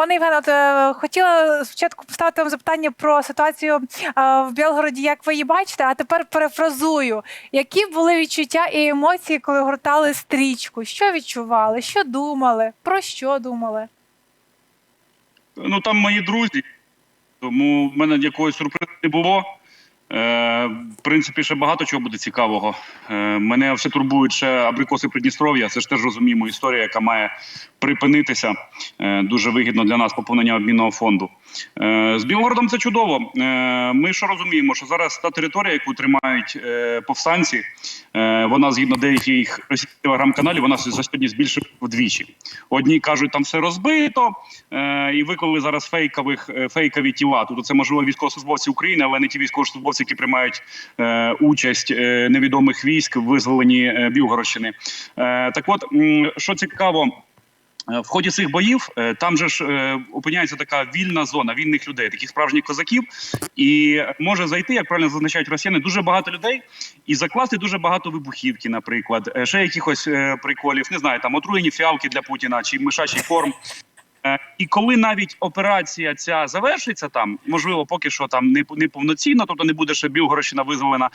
Пане Євгене, е, хотіла спочатку поставити вам запитання про ситуацію е, в Білгороді, як ви її бачите, а тепер перефразую. Які були відчуття і емоції, коли гортали стрічку? Що відчували? Що думали? Про що думали? Ну там мої друзі, тому в мене якогось сюрпризу не було. Е, в принципі, ще багато чого буде цікавого. Е, мене все турбують ще абрикоси Придністров'я. Це ж теж розуміємо історія, яка має припинитися. Е, дуже вигідно для нас поповнення обмінного фонду. З Білгородом це чудово. Ми що розуміємо, що зараз та територія, яку тримають повстанці, вона згідно деяких російських телеграм-каналів, вона за сьогодні збільшила вдвічі. Одні кажуть, там все розбито, і виклали зараз фейкових фейкові тіла. Тобто це можливо військовослужбовці України, але не ті військовослужбовці, які приймають е, участь е, невідомих військ в визволенні е, Білгородщини. Е, так, от м, що цікаво. Е, В ході цих боїв е, там же ж е, опиняється така вільна зона вільних людей, таких справжніх козаків, і може зайти, як правильно зазначають росіяни, дуже багато людей і закласти дуже багато вибухівки, наприклад, е, ще якихось е, приколів, не знаю, там отруєні фіалки для Путіна чи мишачий корм. Е, І коли навіть операція ця завершиться, там можливо, поки що там не не повноцінно, тобто не буде ще Білгородщина визволена,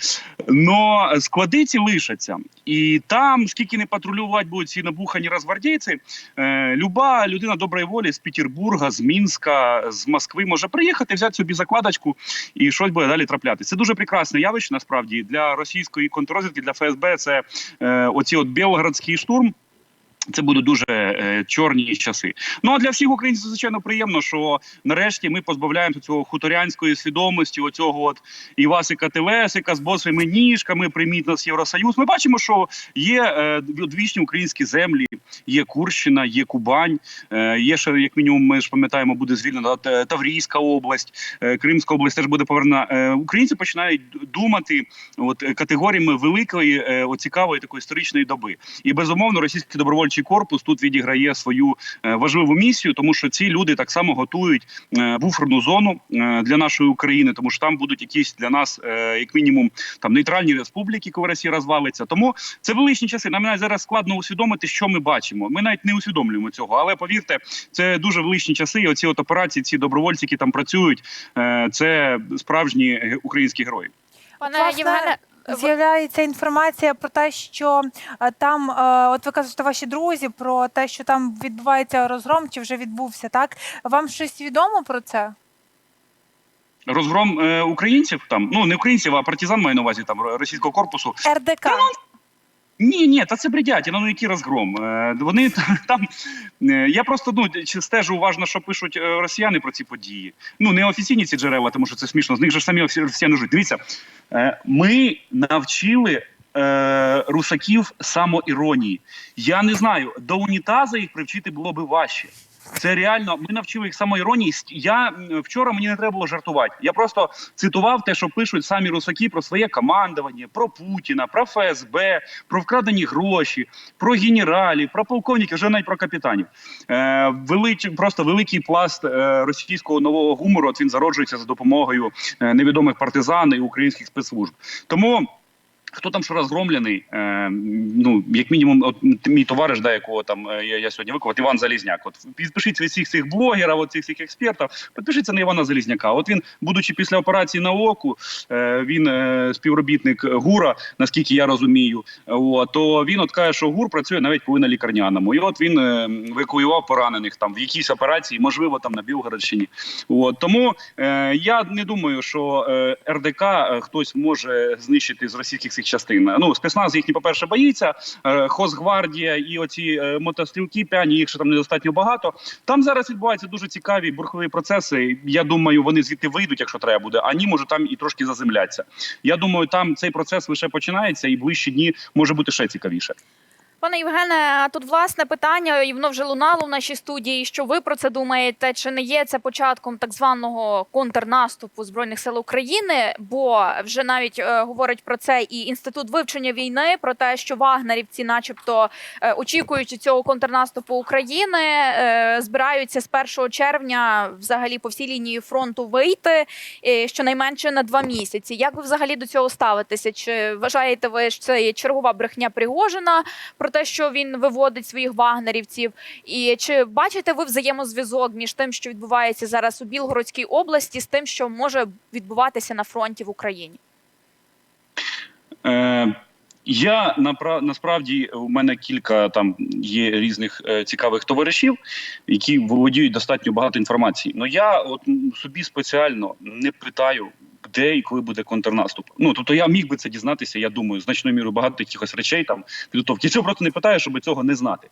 но склади ці лишаться, і там скільки не патрулювати будуть ці набухані розгвардійці, е, люба людина доброї волі з Петербурга, з Мінська, з Москви може приїхати, взяти собі закладочку і щось буде далі траплятися. Це дуже прекрасне явище. Насправді для російської контррозвідки, для ФСБ. Це е, оці от Білгородський штурм. Це будуть дуже е, чорні часи. Ну а для всіх українців звичайно приємно, що нарешті ми позбавляємося цього хуторянської свідомості, оцього от Івасика Телесика з босими ніжками, прийміть нас Євросоюз. Ми бачимо, що є е, одвічні українські землі, є Курщина, є Кубань, е, є ще як мінімум. Ми ж пам'ятаємо, буде звільнена Таврійська область, е, Кримська область теж буде повернена. Е, українці починають думати от категоріями великої, е, цікавої такої історичної доби. І безумовно, російський добровольчий корпус тут відіграє свою е, важливу місію, тому що ці люди так само готують е, буферну зону е, для нашої України, тому що там будуть якісь для нас, як мінімум, там нейтральні республіки, коли Росія розвалиться. Тому це величні часи. Нам навіть зараз складно усвідомити, що ми бачимо. Ми навіть не усвідомлюємо цього. Але повірте, це дуже величні часи. І оці от операції, ці добровольці, які там працюють, це справжні українські герої. Пане Євгене, З'являється інформація про те, що е, там, е, от ви кажете, ваші друзі, про те, що там відбувається розгром, чи вже відбувся, так? Вам щось відомо про це? Розгром е, українців там, ну не українців, а партизан маю на увазі там російського корпусу. РДК. Ні, ні, та це бредятіна, ну який розгром. Е, вони там. е, Я просто ну стежу уважно, що пишуть е, росіяни про ці події. Ну не офіційні ці джерела, тому що це смішно. З них же ж самі росіяни живуть. Дивіться, ми навчили. Русаків самоіронії. Я не знаю, до унітаза їх привчити було би важче. Це реально. Ми навчили їх самоіронії. Я вчора мені не треба було жартувати. Я просто цитував те, що пишуть самі русаки про своє командування, про Путіна, про ФСБ, про вкрадені гроші, про генералів, про полковників, вже навіть про капітанів. Е, велич, просто великий пласт е, російського нового гумору. От він зароджується за допомогою е, невідомих партизан і українських спецслужб. Тому. Хто там що розгромлений? Е, ну як мінімум, от мій товариш, да, якого там е, я, я сьогодні виклав, от Іван Залізняк. От підпишіться від всіх цих блогерів, от цих всіх експертів, підпишіться на Івана Залізняка. От він, будучи після операції на оку, е, він е, співробітник ГУРа, наскільки я розумію. От, то він от каже, що ГУР працює навіть коли на лікарняному. І от він е, евакуював поранених там в якійсь операції, можливо, там на Білгородщині. От тому е, я не думаю, що е, РДК е, хтось може знищити з російських цих частин. Ну спецназ їхні, по перше, боїться. Хосгвардія Хозгвардія і оці е, мотострілки п'яні, їх ще там недостатньо багато. Там зараз відбуваються дуже цікаві бурхливі процеси. Я думаю, вони звідти вийдуть, якщо треба буде. А ні, може там і трошки заземляться. Я думаю, там цей процес лише починається, і ближчі дні може бути ще цікавіше. Пане Євгене, тут власне питання, і воно вже лунало в нашій студії. Що ви про це думаєте? Чи не є це початком так званого контрнаступу збройних сил України? Бо вже навіть е, говорить про це і інститут вивчення війни, про те, що вагнерівці, начебто, е, очікуючи цього контрнаступу України, е, збираються з 1 червня взагалі по всій лінії фронту вийти е, щонайменше на два місяці. Як ви взагалі до цього ставитеся? Чи вважаєте ви, що це є чергова брехня Пригожина? про те, що він виводить своїх вагнерівців. І чи бачите ви взаємозв'язок між тим, що відбувається зараз у Білгородській області, з тим, що може відбуватися на фронті в Україні? Е, я насправді у мене кілька там є різних е, цікавих товаришів, які володіють достатньо багато інформації. Ну я от собі спеціально не питаю. Де і коли буде контрнаступ? Ну тобто я міг би це дізнатися. Я думаю, значною мірою багато якихось речей там підготовки. Я цього просто не питаю, щоб цього не знати.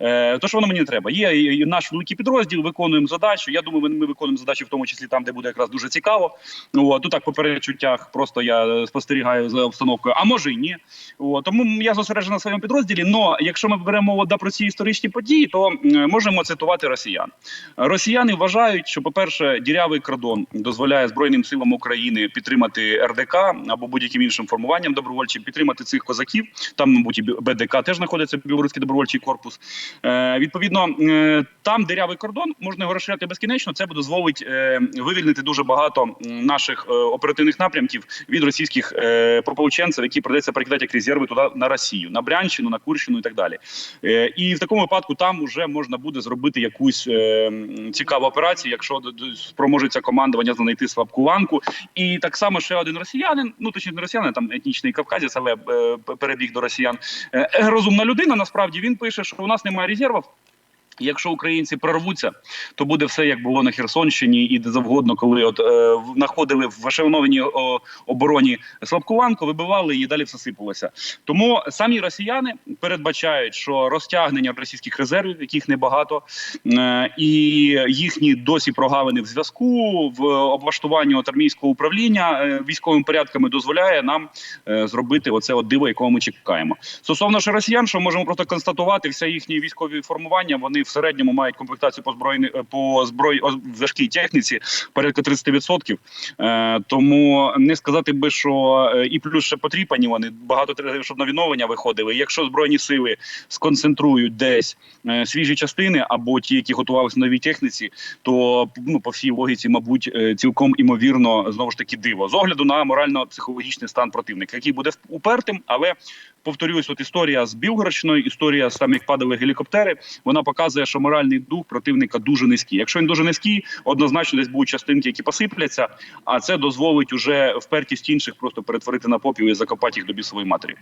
Е, то що воно мені не треба? Є і- наш великий підрозділ, виконуємо задачу. Я думаю, ми, виконуємо задачу в тому числі там, де буде якраз дуже цікаво. От, тут так по перечуттях просто я е, спостерігаю за обстановкою, а може і ні. От, тому я зосереджений на своєму підрозділі. Но якщо ми беремо мову да, про ці історичні події, то можемо цитувати росіян. Росіяни вважають, що, по-перше, дірявий кордон дозволяє Збройним силам України підтримати РДК або будь-яким іншим формуванням добровольчим, підтримати цих козаків. Там, мабуть, і БДК теж знаходиться Білоруський добровольчий корпус. Е, відповідно, е, там дирявий кордон можна його розширяти безкінечно. Це буде дозволить е, вивільнити дуже багато наших е, оперативних напрямків від російських е, пополченців, які придеться перекидати як резерви туди на Росію, на Брянщину, на Курщину і так далі. Е, і в такому випадку там вже можна буде зробити якусь е, цікаву операцію, якщо спроможеться командування знайти слабку ланку. І так само ще один росіянин, ну точніше не росіянин, там етнічний кавказець, але е, перебіг до росіян. Е, е, розумна людина. Насправді він пише, що у нас немає резервів. Якщо українці прорвуться, то буде все як було на Херсонщині і де завгодно, коли от е, знаходили в ешелонованій о, обороні слабкуванку, вибивали і далі все сипалося. Тому самі росіяни передбачають, що розтягнення російських резервів, яких небагато, е, і їхні досі прогавини в зв'язку в облаштуванні от армійського управління е, військовими порядками дозволяє нам е, зробити оце от диво, якого ми чекаємо. Стосовно ж росіян, що можемо просто констатувати, все їхні військові формування вони в середньому мають комплектацію по збройні по зброї о, важкій техніці порядка 30%. Е, тому не сказати би, що е, і плюс ще потріпані вони багато треба, щоб на відновлення виходили. Якщо збройні сили сконцентрують десь е, свіжі частини або ті, які готувалися новій техніці, то ну по всій логіці, мабуть, е, цілком імовірно знову ж таки диво з огляду на морально-психологічний стан противника, який буде упертим, але повторюсь, от історія з Білгородщиною, історія з тим, як падали гелікоптери, вона показує, що моральний дух противника дуже низький. Якщо він дуже низький, однозначно десь будуть частинки, які посипляться, а це дозволить уже впертість інших просто перетворити на попів і закопати їх до бісової матері.